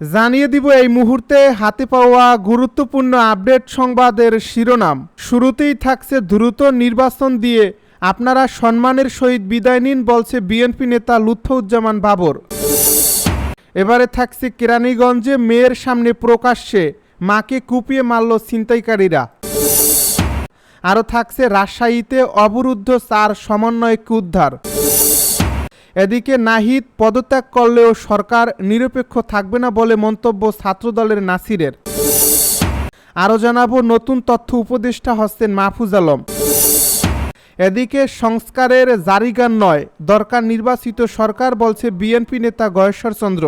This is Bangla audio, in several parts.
জানিয়ে দিব এই মুহূর্তে হাতে পাওয়া গুরুত্বপূর্ণ আপডেট সংবাদের শিরোনাম। শুরুতেই থাকছে দ্রুত নির্বাচন দিয়ে আপনারা সম্মানের সহিত বিদায় নিন, বলছে বিএনপি নেতা লুৎফুজ্জামান বাবর। এবারে থাকছে কেরানীগঞ্জে মেয়ের সামনে প্রকাশ্যে, মাকে কুপিয়ে মারল ছিনতাইকারীরা। আরও থাকছে রাজশাহীতে অবরুদ্ধ চার সমন্বয়ক উদ্ধার। এদিকে নাহিদ পদত্যাগ করলেও সরকার নিরপেক্ষ থাকবে না বলে মন্তব্য ছাত্রদলের নাসিরের। আরও জানাব নতুন তথ্য উপদেষ্টা হচ্ছেন মাহফুজ আলম। এদিকে সংস্কারের জারিগান নয়, দরকার নির্বাচিত সরকার বলছে বিএনপি নেতা গয়েশ্বর চন্দ্র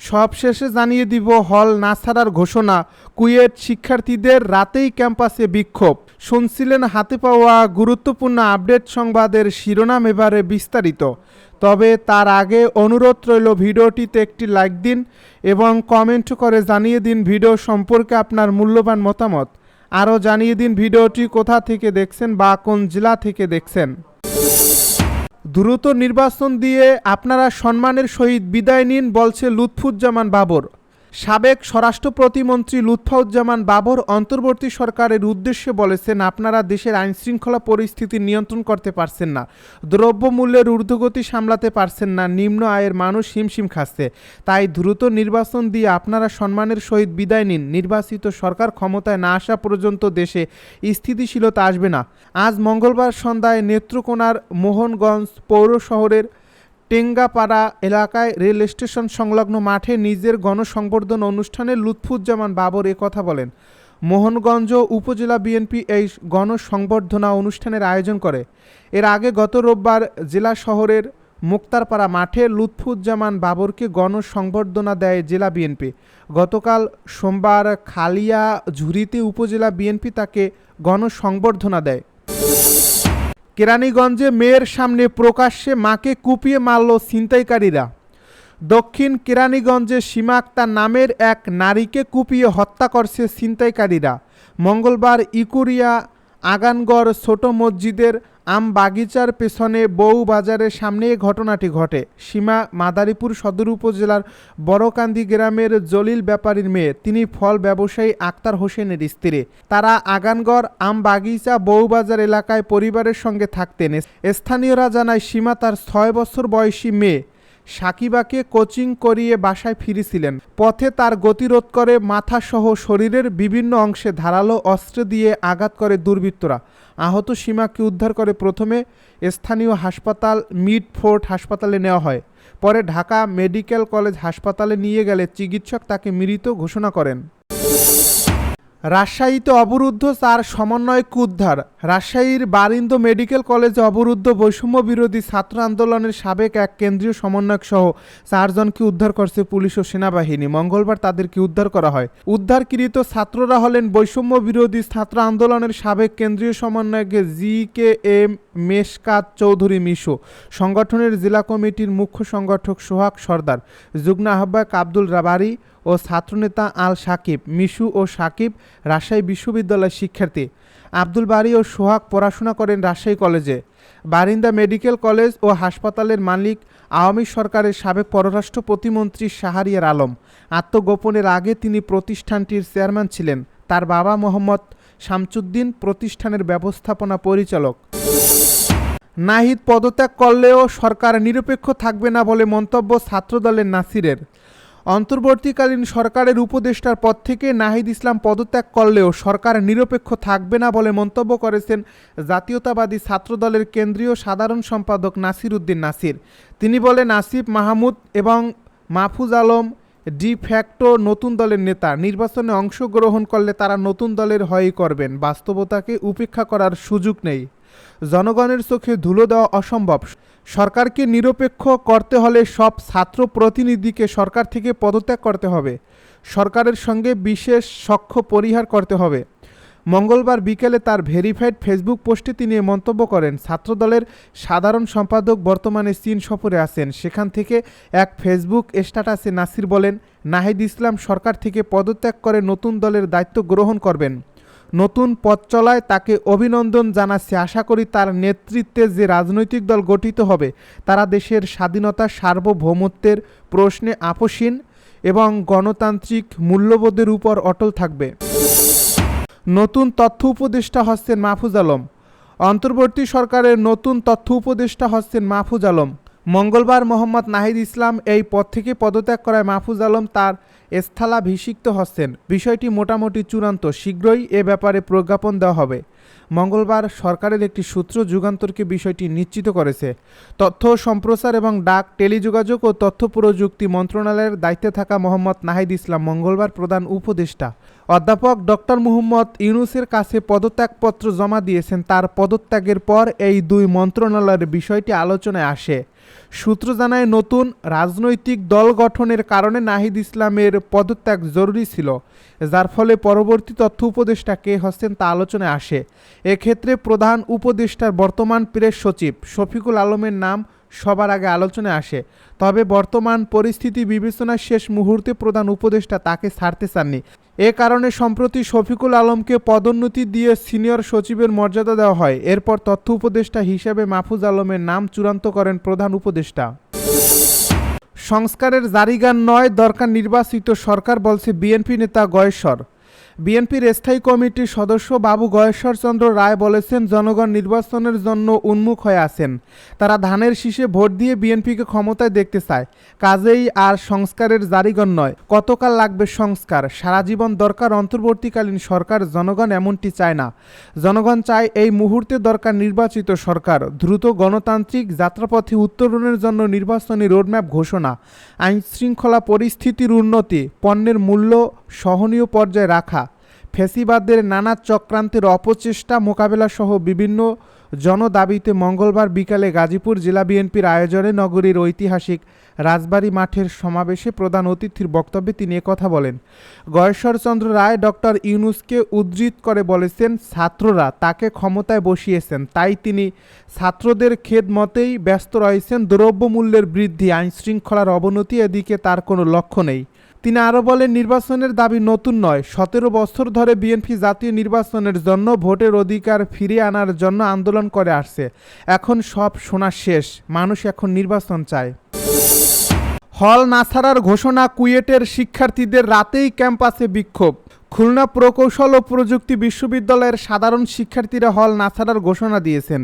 সবশেষে জানিয়ে দিব হল না ছাড়ার ঘোষণা কুয়েট শিক্ষার্থীদের রাতেই ক্যাম্পাসে বিক্ষোভ। শুনছিলেন হাতে পাওয়া গুরুত্বপূর্ণ আপডেট সংবাদের শিরোনাম এবারে বিস্তারিত। তবে তার আগে অনুরোধ রইল ভিডিওটিতে একটি লাইক দিন এবং কমেন্ট করে জানিয়ে দিন ভিডিও সম্পর্কে আপনার মূল্যবান মতামত। আরও জানিয়ে দিন ভিডিওটি কোথা থেকে দেখছেন বা কোন জেলা থেকে দেখছেন। দ্রুত নির্বাচন দিয়ে আপনারা সম্মানের সহিত বিদায় নিন বলছে লুৎফুজ্জামান বাবর। সাবেক স্বরাষ্ট্র প্রতিমন্ত্রী লুৎফাউজ্জামান বাবর অন্তর্বর্তী সরকারের উদ্দেশ্যে বলেছেন, আপনারা দেশের আইনশৃঙ্খলা পরিস্থিতি নিয়ন্ত্রণ করতে পারছেন না। দ্রব্যমূল্যের ঊর্ধ্বগতি সামলাতে পারছেন না। নিম্ন আয়ের মানুষ হিমশিম খাচ্ছে। তাই দ্রুত নির্বাচন দিয়ে আপনারা সম্মানের সহিত বিদায় নিন। নির্বাচিত সরকার ক্ষমতায় না আসা পর্যন্ত দেশে স্থিতিশীলতা আসবে না। আজ মঙ্গলবার সন্ধ্যায় নেত্রকোনার মোহনগঞ্জ পৌর শহরের টেঙ্গাপাড়া এলাকায় রেল স্টেশন সংলগ্ন মাঠে নিজের গণসংবর্ধন অনুষ্ঠানে লুৎফুজ্জামান বাবর এ কথা বলেন। মোহনগঞ্জ উপজেলা বিএনপি এই গণসংবর্ধনা অনুষ্ঠানের আয়োজন করে। এর আগে গত রোববার জেলা শহরের মুক্তারপাড়া মাঠে লুৎফুজ্জামান বাবরকে গণসংবর্ধনা দেয় জেলা বিএনপি। গতকাল সোমবার খালিয়া ঝুরিতে উপজেলা বিএনপি তাকে গণসংবর্ধনা দেয়। কেরানীগঞ্জে মেয়ের সামনে প্রকাশ্যে মাকে কুপিয়ে মারল ছিনতাইকারীরা। দক্ষিণ কেরানীগঞ্জে সীমা আক্তার নামের এক নারীকে কুপিয়ে হত্যা করছে ছিনতাইকারীরা। মঙ্গলবার ইকুরিয়া, আগানগড় ছোট মসজিদের আম বাগিচার পেছনে বউ বাজারের সামনে এ ঘটনাটি ঘটে। সীমা মাদারীপুর সদর উপজেলার বড়কান্দি গ্রামের জলিল ব্যাপারীর মেয়ে। তিনি ফল ব্যবসায়ী আক্তার হোসেনের স্ত্রী। তারা আগানগড় আম বাগিচা বউবাজার এলাকায় পরিবারের সঙ্গে থাকতেন। স্থানীয়রা জানায়, সীমা তার ছয় বছর বয়সী মেয়ে। সাকিবাকে কোচিং করিয়ে বাসায় ফিরেছিলেন। পথে তার গতিরোধ করে মাথাসহ শরীরের বিভিন্ন অংশে ধারালো অস্ত্র দিয়ে আঘাত করে দুর্বৃত্তরা। আহত সীমাকে উদ্ধার করে প্রথমে স্থানীয় হাসপাতাল মিড ফোর্ট হাসপাতালে নেওয়া হয়। পরে ঢাকা মেডিকেল কলেজ হাসপাতালে নিয়ে গেলে চিকিৎসক তাকে মৃত ঘোষণা করেন। রাজশাহীতে অবরুদ্ধ চার সমন্বয়ক উদ্ধার। রাজশাহীর বারিন্দ মেডিকেল কলেজে অবরুদ্ধ বৈষম্য বিরোধী ছাত্র আন্দোলনের সাবেক এক কেন্দ্রীয় সমন্বয়ক সহ চারজনকে উদ্ধার করছে পুলিশ ও সেনাবাহিনী। মঙ্গলবার তাদেরকে উদ্ধার করা হয়। উদ্ধারকৃত ছাত্ররা হলেন বৈষম্য বিরোধী ছাত্র আন্দোলনের সাবেক কেন্দ্রীয় সমন্বয়ক G K M Meshkat Chowdhury Mishu, সংগঠনের জেলা কমিটির মুখ্য সংগঠক সোহাগ সর্দার, যুগ্ম আহ্বায়ক আব্দুল রাবারি ও ছাত্রনেতা আল সাকিব, মিশু ও সাকিব রাজশাহী বিশ্ববিদ্যালয়ের শিক্ষার্থী। আব্দুল বারি ও সোহাগ পড়াশোনা করেন রাজশাহী কলেজে। বারিন্দা মেডিকেল কলেজ ও হাসপাতালের মালিক, আওয়ামী সরকারের সাবেক পররাষ্ট্র প্রতিমন্ত্রী শাহরিয়ার আলম। আত্মগোপনের আগে তিনি প্রতিষ্ঠানটির চেয়ারম্যান ছিলেন। তার বাবা মোহাম্মদ শামচুদ্দিন প্রতিষ্ঠানের ব্যবস্থাপনা পরিচালক। নাহিদ পদত্যাগ করলেও সরকার নিরপেক্ষ থাকবে না বলে মন্তব্য ছাত্রদলের নাসিরের। অন্তর্বর্তীকালীন সরকারের উপদেষ্টার পদ থেকে নাহিদ ইসলাম পদত্যাগ করলেও সরকার নিরপেক্ষ থাকবে না বলে মন্তব্য করেছেন জাতীয়তাবাদী ছাত্রদলের কেন্দ্রীয় সাধারণ সম্পাদক নাসির উদ্দিন নাসির। তিনি বলেন, আসিফ মাহমুদ এবং মাহফুজ আলম ডি ফ্যাক্টো নতুন দলের নেতা। নির্বাচনে অংশগ্রহণ করলে তারা নতুন দলের হয়ই করবেন। বাস্তবতাকে উপেক্ষা করার সুযোগ নেই। জনগণের চোখে ধুলো দেওয়া অসম্ভব। সরকারকে নিরপেক্ষ করতে হলে সব ছাত্র প্রতিনিধিকে সরকার থেকে পদত্যাগ করতে হবে। সরকারের সঙ্গে বিশেষ সখ্য পরিহার করতে হবে। মঙ্গলবার বিকেলে তার ভেরিফাইড ফেসবুক পোস্টে তিনি মন্তব্য করেন, ছাত্রদলের সাধারণ সম্পাদক বর্তমানে চীন সফরে আছেন। সেখান থেকে এক ফেসবুক স্ট্যাটাসে নাসির বলেন, নাহিদ ইসলাম সরকার থেকে পদত্যাগ করে নতুন দলের দায়িত্ব গ্রহণ করবেন। নতুন পথ চলায় তাকে অভিনন্দন জানাচ্ছি। আশা করি তার নেতৃত্বে যে রাজনৈতিক দল গঠিত হবে, তারা দেশের স্বাধীনতা, সার্বভৌমত্বের প্রশ্নে আপোষহীন এবং গণতান্ত্রিক মূল্যবোধের উপর অটল থাকবে। নতুন তথ্য উপদেষ্টা হচ্ছেন মাহফুজ আলম। অন্তর্বর্তী সরকারের নতুন তথ্য উপদেষ্টা হচ্ছেন মাহফুজ আলম। মঙ্গলবার মোহাম্মদ নাহিদ ইসলাম এই পদ থেকে পদত্যাগ করায় মাহফুজ আলম তার স্থলাভিষিক্ত হচ্ছেন। বিষয়টি মোটামুটি চূড়ান্ত, শীঘ্রই এ ব্যাপারে প্রজ্ঞাপন দেওয়া হবে। মঙ্গলবার সরকারের একটি সূত্র যুগান্তরকে বিষয়টি নিশ্চিত করেছে। তথ্য সম্প্রচার এবং ডাক, টেলিযোগাযোগ ও তথ্য প্রযুক্তি মন্ত্রণালয়ের দায়িত্বে থাকা মোহাম্মদ নাহিদ ইসলাম মঙ্গলবার প্রধান উপদেষ্টা। অধ্যাপক ডক্টর মুহম্মদ ইউনুসের কাছে পদত্যাগপত্র জমা দিয়েছেন। তার পদত্যাগের পর এই দুই মন্ত্রণালয়ের বিষয়টি আলোচনায় আসে। সূত্র জানায়, নতুন রাজনৈতিক দল গঠনের কারণে নাহিদ ইসলামের পদত্যাগ জরুরি ছিল, যার ফলে পরবর্তী তথ্য উপদেষ্টা কে হচ্ছেন তা আলোচনায় আসে। এক্ষেত্রে প্রধান উপদেষ্টার বর্তমান প্রেস সচিব শফিকুল আলমের নাম সবার আগে আলোচনায় আসে। তবে বর্তমান পরিস্থিতি বিবেচনার শেষ মুহূর্তে প্রধান উপদেষ্টা তাকে ছাড়তে চাননি। এ কারণে সম্প্রতি শফিকুল আলমকে পদোন্নতি দিয়ে সিনিয়র সচিবের মর্যাদা দেওয়া হয়। এরপর তথ্য উপদেষ্টা হিসেবে মাহফুজ আলমের নাম চূড়ান্ত করেন প্রধান উপদেষ্টা। সংস্কারের জারিগান নয়, দরকার নির্বাচিত সরকার বলছে বিএনপি নেতা গয়েশ্বর। বিএনপির স্থায়ী কমিটির সদস্য বাবু গয়েশ্বর চন্দ্র রায় বলেছেন, জনগণ নির্বাচনের জন্য উন্মুখ হয়ে আছেন। তারা ধানের শীষে ভোট দিয়ে বিএনপিকে ক্ষমতায় দেখতে চায়। কাজেই আর সংস্কারের জারিগণ নয়। কতকাল লাগবে সংস্কার? সারা জীবন দরকার অন্তর্বর্তীকালীন সরকার, জনগণ এমনটি চায় না। জনগণ চায় এই মুহূর্তে দরকার নির্বাচিত সরকার। দ্রুত গণতান্ত্রিক যাত্রাপথে উত্তরণের জন্য নির্বাচনী রোডম্যাপ ঘোষণা। আইন শৃঙ্খলা পরিস্থিতির উন্নতি, পণ্যের মূল্য সহনীয় পর্যায়ে রাখা। ফেসিবাদের নানা চক্রান্তের অপচেষ্টা মোকাবেলা সহ বিভিন্ন জনদাবিতে মঙ্গলবার বিকালে গাজীপুর জেলা বিএনপির আয়োজনে নগরীর ঐতিহাসিক রাজবাড়ী মাঠের সমাবেশে প্রধান অতিথির বক্তব্যে তিনি কথা বলেন। গয়েশ্বরচন্দ্র রায় ডক্টর ইউনুসকে উদ্ধৃত করে বলেছেন, ছাত্ররা তাকে ক্ষমতায় বসিয়েছেন, তাই তিনি ছাত্রদের খেদ মতেই ব্যস্ত রয়েছেন। দ্রব্যমূল্যের বৃদ্ধি, আইনশৃঙ্খলার অবনতি এদিকে তার কোনো লক্ষ্য নেই। তিনি আরও বলেন, নির্বাচনের দাবি নতুন নয়। সতেরো বছর ধরে বিএনপি জাতীয় নির্বাচনের জন্য ভোটের অধিকার ফিরিয়ে আনার জন্য আন্দোলন করে আসছে। এখন সব শোনা শেষ। মানুষ এখন নির্বাচন চায়। হল না ছাড়ার ঘোষণা কুয়েটের শিক্ষার্থীদের রাতেই ক্যাম্পাসে বিক্ষোভ। খুলনা প্রকৌশল ও প্রযুক্তি বিশ্ববিদ্যালয়ের সাধারণ শিক্ষার্থীরা হল না ছাড়ার ঘোষণা দিয়েছেন।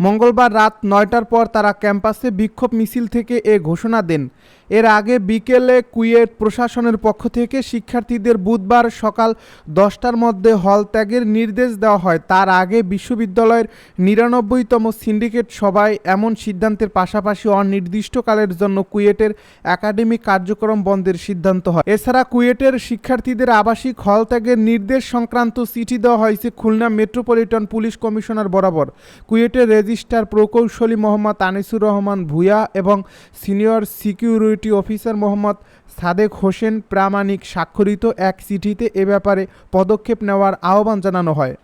মঙ্গলবার রাত নয়টার পর তারা ক্যাম্পাসে বিক্ষোভ মিছিল থেকে এ ঘোষণা দেন। এর আগে বিকেলে কুয়েট প্রশাসনের পক্ষ থেকে শিক্ষার্থীদের বুধবার সকাল দশটার মধ্যে হল ত্যাগের নির্দেশ দেওয়া হয়। তার আগে বিশ্ববিদ্যালয়ের নিরানব্বইতম সিন্ডিকেট সভায় এমন সিদ্ধান্তের পাশাপাশি অনির্দিষ্টকালের জন্য কুয়েটের একাডেমিক কার্যক্রম বন্ধের সিদ্ধান্ত হয়। এছাড়া কুয়েটের শিক্ষার্থীদের আবাসিক হল ত্যাগের নির্দেশ সংক্রান্ত চিঠি দেওয়া হয়েছে খুলনা মেট্রোপলিটন পুলিশ কমিশনার বরাবর। কুয়েটের রেজিস্ট্রার প্রকৌশলী মোহাম্মদ আনিসুর রহমান ভুয়া এবং senior security officer Mohammad Sadek Hossain Pramanik স্বাক্ষরিত এক চিঠিতে এ ব্যাপারে পদক্ষেপ নেওয়ার আহ্বান জানানো হয়।